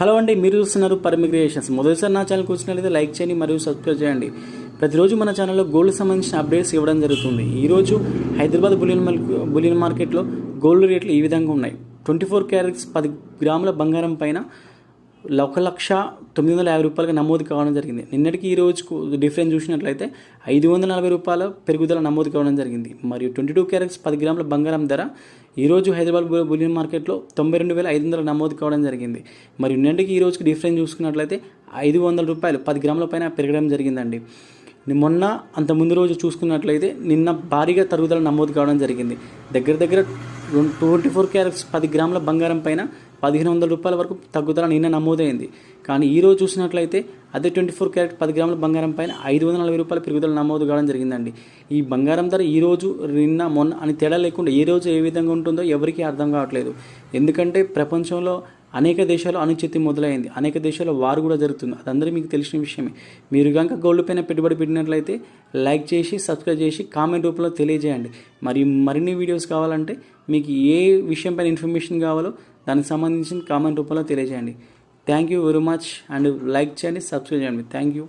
Hello అండి మీరు చూస్తున్నారు పరమి క్రియేషన్స్. మొదటిసారి నా ఛానల్ కూర్చున్నట్లయితే లైక్ చేయండి మరియు సబ్స్క్రైబ్ చేయండి. ప్రతిరోజు మన ఛానల్లో గోల్డ్ సంబంధించిన అప్డేట్స్ ఇవ్వడం జరుగుతుంది. ఈరోజు హైదరాబాద్ బులియన్ బులియన్ మార్కెట్లో గోల్డ్ రేట్లు ఈ విధంగా ఉన్నాయి. ట్వంటీ ఫోర్ క్యారెట్స్ పది గ్రాముల బంగారం పైన ఒక లక్ష తొమ్మిది వందల యాభై రూపాయలుగా నమోదు కావడం జరిగింది. నిన్నటికి ఈ రోజుకు డిఫరెన్స్ చూసినట్లయితే ఐదు వందల నలభై రూపాయల పెరుగుదల నమోదు కావడం జరిగింది. మరియు ట్వంటీ టూ క్యారెట్స్ పది గ్రాముల బంగారం ధర ఈరోజు హైదరాబాద్ బులియన్ మార్కెట్లో తొంభై రెండు వేల ఐదు వందల నమోదు కావడం జరిగింది. మరియు నిన్నటికి ఈ రోజుకి డిఫరెన్స్ చూసుకున్నట్లయితే ఐదు వందల రూపాయలు పది గ్రాముల పైన పెరగడం జరిగిందండి. మొన్న అంత ముందు రోజు చూసుకున్నట్లయితే నిన్న భారీగా తరుగుదల నమోదు కావడం జరిగింది. దగ్గర దగ్గర ట్వంటీ ఫోర్ క్యారెట్స్ పది గ్రాముల బంగారం పైన పదిహేను వందల రూపాయల వరకు తగ్గుదల నిన్న నమోదైంది. కానీ ఈ రోజు చూసినట్లయితే అదే ట్వంటీ ఫోర్ క్యారెట్ పది గ్రాముల బంగారం పైన ఐదు వందల నలభై రూపాయల పెరుగుదల నమోదు కావడం జరిగిందండి. ఈ బంగారం ధర ఈ రోజు నిన్న మొన్న అని తేడా లేకుండా ఏ రోజు ఏ విధంగా ఉంటుందో ఎవరికీ అర్థం కావట్లేదు. ఎందుకంటే ప్రపంచంలో అనేక దేశాలు అణుచితి మొదలైంది. అనేక దేశాల్లో వారు కూడా జరుగుతుంది. అదందరూ మీకు తెలిసిన విషయమే. మీరు కనుక గోల్డ్ పైన పెట్టుబడి పెట్టినట్లయితే లైక్ చేసి సబ్స్క్రైబ్ చేసి కామెంట్ రూపంలో తెలియజేయండి. మరి మరిన్ని వీడియోస్ కావాలంటే మీకు ఏ విషయం పైన ఇన్ఫర్మేషన్ కావాలో దానికి సంబంధించిన కామెంట్ రూపంలో తెలియజేయండి. Thank you very much and like చేయండి సబ్స్క్రైబ్ చేయండి. Thank you.